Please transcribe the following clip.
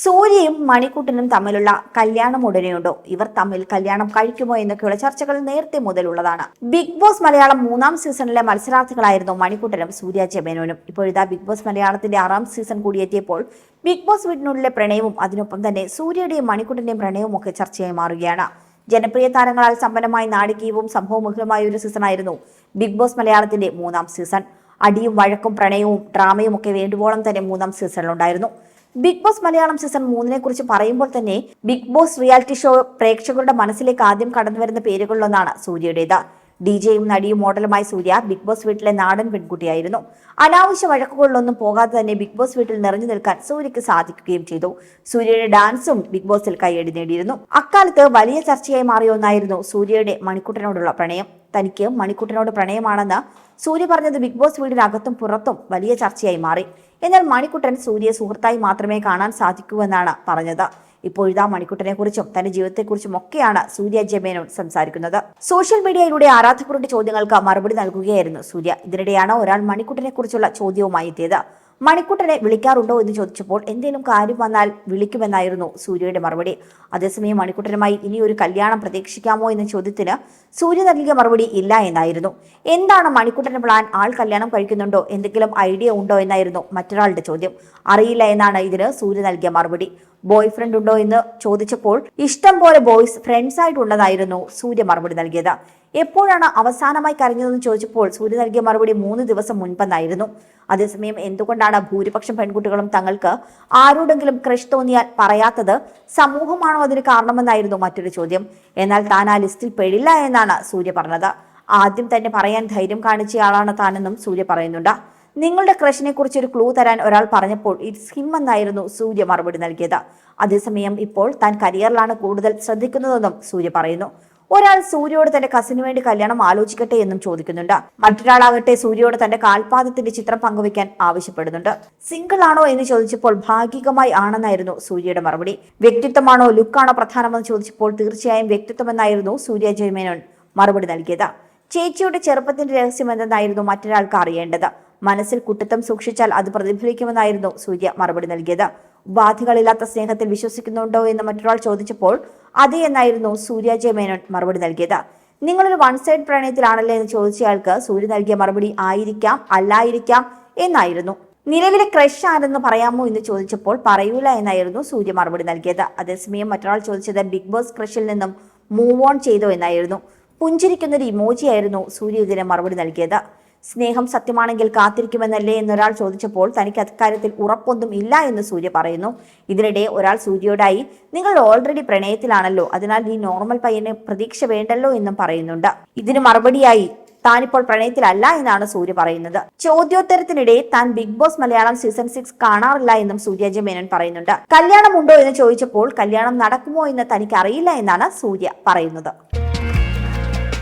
സൂര്യയും മണിക്കുട്ടനും തമ്മിലുള്ള കല്യാണം ഉടനെയുണ്ടോ? ഇവർ തമ്മിൽ കല്യാണം കഴിക്കുമോ എന്നൊക്കെയുള്ള ചർച്ചകൾ നേരത്തെ മുതലുള്ളതാണ്. ബിഗ് ബോസ് മലയാളം മൂന്നാം സീസണിലെ മത്സരാർത്ഥികളായിരുന്നു മണിക്കുട്ടനും സൂര്യ ചെമേനോനും ഇപ്പോഴിതാ ബിഗ് ബോസ് മലയാളത്തിന്റെ ആറാം സീസൺ കൂടിയെത്തിയപ്പോൾ ബിഗ് ബോസ് വീടിനുള്ളിലെ പ്രണയവും അതിനൊപ്പം തന്നെ സൂര്യയുടെയും മണിക്കുട്ടന്റെയും പ്രണയവും ഒക്കെ ചർച്ചയായി മാറുകയാണ്. ജനപ്രിയ താരങ്ങളാൽ സമ്പന്നമായ നാടകീയവും സംഭവമുഖമായ ഒരു സീസണായിരുന്നു ബിഗ് ബോസ് മലയാളത്തിന്റെ മൂന്നാം സീസൺ. അടിയും വഴക്കും പ്രണയവും ഡ്രാമയും ഒക്കെ വേണ്ടുവോളം തന്നെ മൂന്നാം സീസണിലുണ്ടായിരുന്നു. ബിഗ് ബോസ് മലയാളം സീസൺ മൂന്നിനെ കുറിച്ച് പറയുമ്പോൾ തന്നെ ബിഗ് ബോസ് റിയാലിറ്റി ഷോ പ്രേക്ഷകരുടെ മനസ്സിലേക്ക് ആദ്യം കടന്നു വരുന്ന പേരുകളിലൊന്നാണ് സൂര്യയുടേത്. ഡി ജെയും നടിയും മോഡലുമായ സൂര്യ ബിഗ് ബോസ് വീട്ടിലെ നാടൻ പെൺകുട്ടിയായിരുന്നു. അനാവശ്യ വഴക്കുകളിലൊന്നും പോകാതെ തന്നെ ബിഗ് ബോസ് വീട്ടിൽ നിറഞ്ഞു നിൽക്കാൻ സൂര്യക്ക് സാധിക്കുകയും ചെയ്തു. സൂര്യയുടെ ഡാൻസും ബിഗ് ബോസിൽ കൈയടി നേടിയിരുന്നു. അക്കാലത്ത് വലിയ ചർച്ചയായി മാറിയ ഒന്നായിരുന്നു സൂര്യയുടെ മണിക്കുട്ടനോടുള്ള പ്രണയം. തനിക്ക് മണിക്കുട്ടനോട് പ്രണയമാണെന്ന് സൂര്യ പറഞ്ഞത് ബിഗ് ബോസ് വീടിനകത്തും പുറത്തും വലിയ ചർച്ചയായി മാറി. എന്നാൽ മണിക്കുട്ടൻ സൂര്യയെ സുഹൃത്തായി മാത്രമേ കാണാൻ സാധിക്കൂ എന്നാണ് പറഞ്ഞത്. ഇപ്പോഴിതാ മണിക്കുട്ടനെ കുറിച്ചും തന്റെ ജീവിതത്തെക്കുറിച്ചും ഒക്കെയാണ് സൂര്യ ജമേനോട് സംസാരിക്കുന്നത്. സോഷ്യൽ മീഡിയയിലൂടെ ആരാധകരുടെ ചോദ്യങ്ങൾക്ക് മറുപടി നൽകുകയായിരുന്നു സൂര്യ. ഇതിനിടെയാണ് ഒരാൾ മണിക്കുട്ടനെ കുറിച്ചുള്ള ചോദ്യവുമായി എത്തിയത്. മണിക്കുട്ടനെ വിളിക്കാറുണ്ടോ എന്ന് ചോദിച്ചപ്പോൾ എന്തെങ്കിലും കാര്യം വന്നാൽ വിളിക്കുമെന്നായിരുന്നു സൂര്യയുടെ മറുപടി. അതേസമയം മണിക്കുട്ടനുമായി ഇനി ഒരു കല്യാണം പ്രതീക്ഷിക്കാമോ എന്ന ചോദ്യത്തിന് സൂര്യ നൽകിയ മറുപടി ഇല്ല എന്നായിരുന്നു. എന്താണ് മണിക്കുട്ടന്റെ പ്ലാൻ? ആൾ കല്യാണം കഴിക്കുന്നുണ്ടോ? എന്തെങ്കിലും ഐഡിയ ഉണ്ടോ എന്നായിരുന്നു മറ്റൊരാളുടെ ചോദ്യം. അറിയില്ല എന്നാണ് ഇതിന് സൂര്യ നൽകിയ മറുപടി. ബോയ് ഫ്രണ്ട് ഉണ്ടോ എന്ന് ചോദിച്ചപ്പോൾ ഇഷ്ടം പോലെ ബോയ്സ് ഫ്രണ്ട്സ് ആയിട്ടുള്ളതായിരുന്നു സൂര്യ മറുപടി നൽകിയത്. എപ്പോഴാണ് അവസാനമായി കരഞ്ഞതെന്ന് ചോദിച്ചപ്പോൾ സൂര്യ നൽകിയ മറുപടി മൂന്ന് ദിവസം മുൻപെന്നായിരുന്നു. അതേസമയം എന്തുകൊണ്ടാണ് ഭൂരിപക്ഷം പെൺകുട്ടികളും തങ്ങൾക്ക് ആരോടെങ്കിലും ക്രഷ് തോന്നിയാൽ പറയാത്തത് സമൂഹമാണോ അതിന് കാരണമെന്നായിരുന്നു മറ്റൊരു ചോദ്യം. എന്നാൽ താൻ ആ ലിസ്റ്റിൽ പെടില്ല എന്നാണ് സൂര്യ പറഞ്ഞത്. ആദ്യം തന്നെ പറയാൻ ധൈര്യം കാണിച്ചയാളാണ് താനെന്നും സൂര്യ പറയുന്നുണ്ട്. നിങ്ങളുടെ ക്രഷിനെ കുറിച്ച് ഒരു ക്ലൂ തരാൻ ഒരാൾ പറഞ്ഞപ്പോൾ ഇറ്റ്സ് ഹിം എന്നായിരുന്നു സൂര്യ മറുപടി നൽകിയത്. അതേസമയം ഇപ്പോൾ താൻ കരിയറിലാണ് കൂടുതൽ ശ്രദ്ധിക്കുന്നതെന്നും സൂര്യ പറയുന്നു. ഒരാൾ സൂര്യയോട് തന്റെ കസിന് വേണ്ടി കല്യാണം ആലോചിക്കട്ടെ എന്നും ചോദിക്കുന്നുണ്ട്. മറ്റൊരാളാകട്ടെ സൂര്യയോട് തന്റെ കാൽപാദത്തിന്റെ ചിത്രം പങ്കുവയ്ക്കാൻ ആവശ്യപ്പെടുന്നുണ്ട്. സിംഗിൾ ആണോ എന്ന് ചോദിച്ചപ്പോൾ ഭാഗികമായി ആണെന്നായിരുന്നു സൂര്യയുടെ മറുപടി. വ്യക്തിത്വമാണോ ലുക്കാണോ പ്രധാനമെന്ന് ചോദിച്ചപ്പോൾ തീർച്ചയായും വ്യക്തിത്വമെന്നായിരുന്നു സൂര്യ ജയമേനോൻ മറുപടി നൽകിയത്. ചേച്ചിയുടെ ചെറുപ്പത്തിന്റെ രഹസ്യം എന്തെന്നായിരുന്നു മറ്റൊരാൾക്ക് അറിയേണ്ടത്? മനസ്സിൽ കുട്ടിത്തം സൂക്ഷിച്ചാൽ അത് പ്രതിഫലിക്കുമെന്നായിരുന്നു സൂര്യ മറുപടി നൽകിയത്. ഉപാധികളില്ലാത്ത സ്നേഹത്തിൽ വിശ്വസിക്കുന്നുണ്ടോ എന്ന് മറ്റൊരാൾ ചോദിച്ചപ്പോൾ അതെ എന്നായിരുന്നു സൂര്യ ജെ മേനോൻ മറുപടി നൽകിയത്. നിങ്ങളൊരു വൺ സൈഡ് പ്രണയത്തിലാണല്ലേ എന്ന് ചോദിച്ചയാൾക്ക് സൂര്യ നൽകിയ മറുപടി ആയിരിക്കാം അല്ലായിരിക്കാം എന്നായിരുന്നു. നിലവിലെ ക്രഷ് ആരെന്ന് പറയാമോ എന്ന് ചോദിച്ചപ്പോൾ പറയൂല എന്നായിരുന്നു സൂര്യ മറുപടി നൽകിയത്. അതേസമയം മറ്റൊരാൾ ചോദിച്ചത് ബിഗ് ബോസ് ക്രഷിൽ നിന്നും മൂവ് ഓൺ ചെയ്തോ എന്നായിരുന്നു. പുഞ്ചിരിക്കുന്നൊരു ഇമോജി ആയിരുന്നു സൂര്യ ഇതിന് മറുപടി നൽകിയത്. സ്നേഹം സത്യമാണെങ്കിൽ കാത്തിരിക്കുമെന്നല്ലേ എന്നൊരാൾ ചോദിച്ചപ്പോൾ തനിക്ക് അക്കാര്യത്തിൽ ഉറപ്പൊന്നും ഇല്ല എന്ന് സൂര്യ പറയുന്നു. ഇതിനിടെ ഒരാൾ സൂര്യയോടായി നിങ്ങൾ ഓൾറെഡി പ്രണയത്തിലാണല്ലോ അതിനാൽ ഈ നോർമൽ പയ്യന് പ്രതീക്ഷ വേണ്ടല്ലോ എന്നും പറയുന്നുണ്ട്. ഇതിന് മറുപടിയായി താനിപ്പോൾ പ്രണയത്തിലല്ല എന്നാണ് സൂര്യ പറയുന്നത്. ചോദ്യോത്തരത്തിനിടെ താൻ Bigg Boss Malayalam season six കാണാറില്ല എന്നും സൂര്യ ജമേനൻ മേനോൻ പറയുന്നുണ്ട് കല്യാണമുണ്ടോ എന്ന് ചോദിച്ചപ്പോൾ കല്യാണം നടക്കുമോ എന്ന് തനിക്ക് അറിയില്ല എന്നാണ് സൂര്യ പറയുന്നത്.